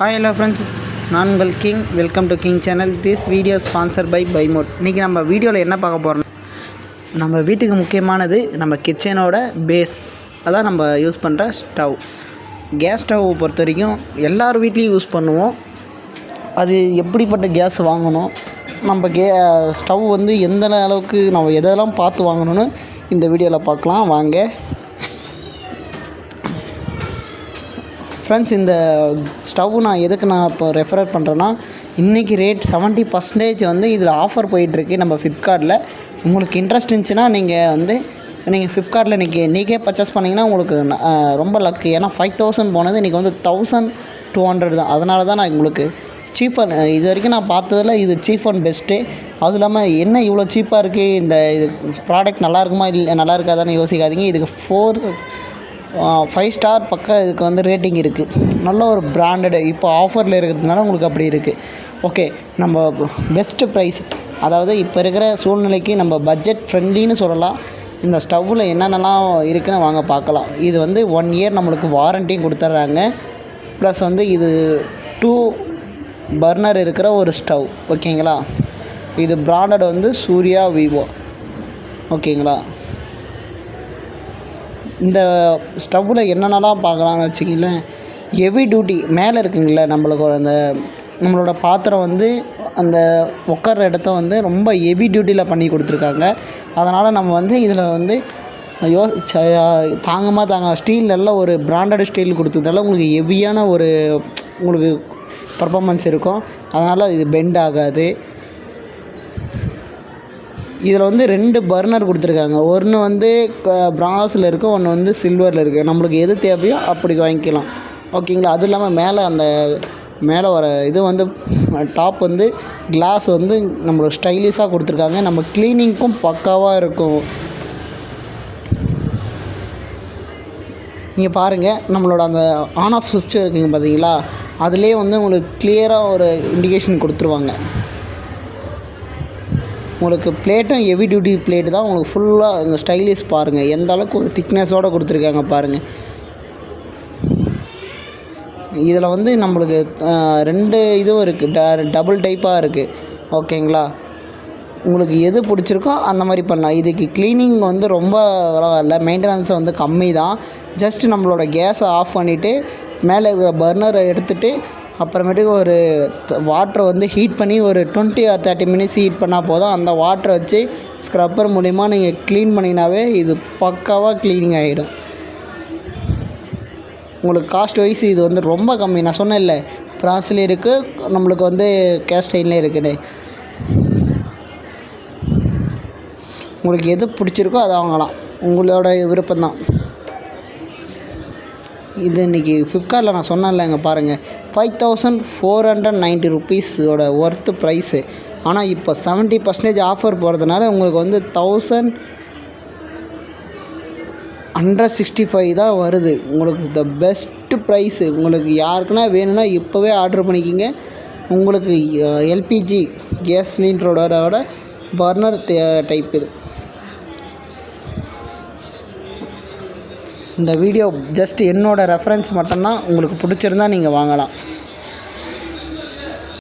Hi hello friends நான் உங்கள் King welcome to King channel this video sponsor by பைமோட் இன்றைக்கி நம்ம வீடியோவில் என்ன பார்க்க போகிறோம் நம்ம வீட்டுக்கு முக்கியமானது நம்ம கிச்சனோட பேஸ் அதான் நம்ம யூஸ் பண்ணுற ஸ்டவ் கேஸ் ஸ்டவ் பொறுத்த வரைக்கும் எல்லார் வீட்லேயும் யூஸ் பண்ணுவோம். அது எப்படிப்பட்ட கேஸ் வாங்கணும்? நம்ம கே ஸ்டவ் வந்து எந்த அளவுக்கு நம்ம எதெல்லாம் பார்த்து வாங்கணும்னு இந்த வீடியோவில் பார்க்கலாம். வாங்க. ஃப்ரெண்ட்ஸ் இந்த ஸ்டவ் நான் எதுக்கு நான் இப்போ ரெஃபர் பண்ணுறேன்னா இன்றைக்கி ரேட் செவன்ட்டி பர்சன்டேஜ் வந்து இதில் ஆஃபர் போயிட்டுருக்கு நம்ம ஃப்ளிப்கார்ட்டில் உங்களுக்கு இன்ட்ரெஸ்ட் இருந்துச்சுன்னா நீங்கள் வந்து நீங்கள் ஃப்ளிப்கார்ட்டில் இன்றைக்கி நீக்கே பர்ச்சேஸ் பண்ணிங்கன்னா உங்களுக்கு ரொம்ப லக்கு ஏன்னா ஃபைவ் தௌசண்ட் போனது இன்றைக்கி வந்து தௌசண்ட் டூ ஹண்ட்ரட் தான். அதனால தான் நான் உங்களுக்கு சீப் அண்ட் இது வரைக்கும் நான் பார்த்ததில் இது சீப் அண்ட் பெஸ்ட்டு அதுவும் இல்லாமல் என்ன இவ்வளோ சீப்பாக இருக்குது இந்த இது ப்ராடக்ட் நல்லா இருக்குமா? இல்லை நல்லா இருக்காதான்னு யோசிக்காதீங்க. இதுக்கு ஃபோர் ஃபைவ் ஸ்டார் பக்கம் இதுக்கு வந்து ரேட்டிங் இருக்குது நல்ல ஒரு பிராண்டடு இப்போ ஆஃபரில் இருக்கிறதுனால உங்களுக்கு அப்படி இருக்குது ஓகே நம்ம பெஸ்ட்டு ப்ரைஸ் அதாவது இப்போ இருக்கிற சூழ்நிலைக்கு நம்ம பட்ஜெட் ஃப்ரெண்ட்லின்னு சொல்லலாம். இந்த ஸ்டவ்வில் என்னென்னலாம் இருக்குன்னு வாங்க பார்க்கலாம். இது வந்து ஒன் இயர் நம்மளுக்கு வாரண்டியும் கொடுத்துட்றாங்க. ப்ளஸ் வந்து இது டூ பர்னர் இருக்கிற ஒரு ஸ்டவ் ஓகேங்களா இது பிராண்டட் வந்து சூர்யா விவோ ஓகேங்களா இந்த ஸ்டவ்வில் என்னென்னலாம் பார்க்கலாம்னு வச்சுக்கிங்களேன் ஹெவி டியூட்டி மேலே இருக்குங்கள நம்மளுக்கு ஒரு அந்த நம்மளோட பாத்திரம் வந்து அந்த உட்கார்ற இடத்த வந்து ரொம்ப ஹெவி டியூட்டியில் பண்ணி கொடுத்துருக்காங்க. அதனால் நம்ம வந்து இதில் வந்து யோ தாங்கமாக தாங்க ஸ்டீல் நல்ல ஒரு பிராண்டட் ஸ்டீல் கொடுத்ததால உங்களுக்கு ஹெவியான ஒரு உங்களுக்கு பர்ஃபாமன்ஸ் இருக்கும். அதனால் இது பெண்ட் ஆகாது. இதில் வந்து ரெண்டு பர்னர் கொடுத்துருக்காங்க. ஒன்று வந்து பிராஸில் இருக்குது ஒன்று வந்து சில்வரில் இருக்குது நம்மளுக்கு எது தேவையோ அப்படி வாங்கிக்கலாம். ஓகேங்களா அதுவும் இல்லாமல் மேலே அந்த மேலே வர இது வந்து டாப் வந்து கிளாஸ் வந்து நம்மளுக்கு ஸ்டைலிஷாக கொடுத்துருக்காங்க. நம்ம க்ளீனிங்க்கும் பக்காவாக இருக்கும். நீங்கள் பாருங்கள் நம்மளோட அந்த ஆன் ஆஃப் சுவிட்ச் இருக்குங்க பார்த்தீங்களா அதுலேயே வந்து உங்களுக்கு கிளியராக ஒரு இண்டிகேஷன் கொடுத்துருவாங்க. உங்களுக்கு பிளேட்டும் ஹெவி டியூட்டி பிளேட் தான். உங்களுக்கு ஃபுல்லாக இங்கே ஸ்டைலிஷ் பாருங்கள் எந்த அளவுக்கு ஒரு திக்னஸோடு கொடுத்துருக்காங்க பாருங்கள் இதில் வந்து நம்மளுக்கு ரெண்டு இதுவும் இருக்குது ட டபுள் டைப்பாக இருக்குது ஓகேங்களா? உங்களுக்கு எது பிடிச்சிருக்கோ அந்த மாதிரி பண்ணலாம். இதுக்கு க்ளீனிங் வந்து ரொம்ப இல்லை மெயின்டெனன்ஸ் வந்து கம்மி தான் ஜஸ்ட் நம்மளோட கேஸை ஆஃப் பண்ணிவிட்டு மேலே இருக்கிற பர்னரை எடுத்துகிட்டு அப்புறமேட்டுக்கு ஒரு வாட்டரை வந்து ஹீட் பண்ணி ஒரு twenty or thirty minutes heat பண்ணால் போதும். அந்த வாட்டரை வச்சு ஸ்க்ரப்பர் மூலிமா நீங்கள் க்ளீன் பண்ணிங்கனாவே இது பக்காவாக க்ளீனிங் ஆகிடும் உங்களுக்கு காஸ்ட் வைஸ் இது வந்து ரொம்ப கம்மி. நான் சொன்னேன் இல்லை ப்ராஸ்லேயும் இருக்குது நம்மளுக்கு வந்து கேஸ்டைன்லேயும் இருக்குது. உங்களுக்கு எது பிடிச்சிருக்கோ அதை வாங்கலாம். உங்களோட விருப்பம்தான். இது இன்றைக்கி ஃப்ளிப்கார்ட்டில் நான் சொன்னேன் இல்லைங்க பாருங்கள் five thousand four hundred ninety ருபீஸோட worth price ஆனால் இப்போ செவன்ட்டி பர்சன்டேஜ் ஆஃபர் போகிறதுனால உங்களுக்கு வந்து தௌசண்ட் ஹண்ட்ரட் சிக்ஸ்டி ஃபைவ் தான் வருது. உங்களுக்கு த பெஸ்ட்டு ப்ரைஸு உங்களுக்கு யாருக்குன்னா வேணும்னா இப்போவே ஆர்டர் பண்ணிக்கிங்க. உங்களுக்கு எல்பிஜி கேஸ் சிலிண்டரோட பர்னர் டைப் இது. இந்த வீடியோ ஜஸ்ட் என்னோடய ரெஃபரன்ஸ் மட்டும்தான். உங்களுக்கு பிடிச்சிருந்தா நீங்கள் வாங்கலாம்.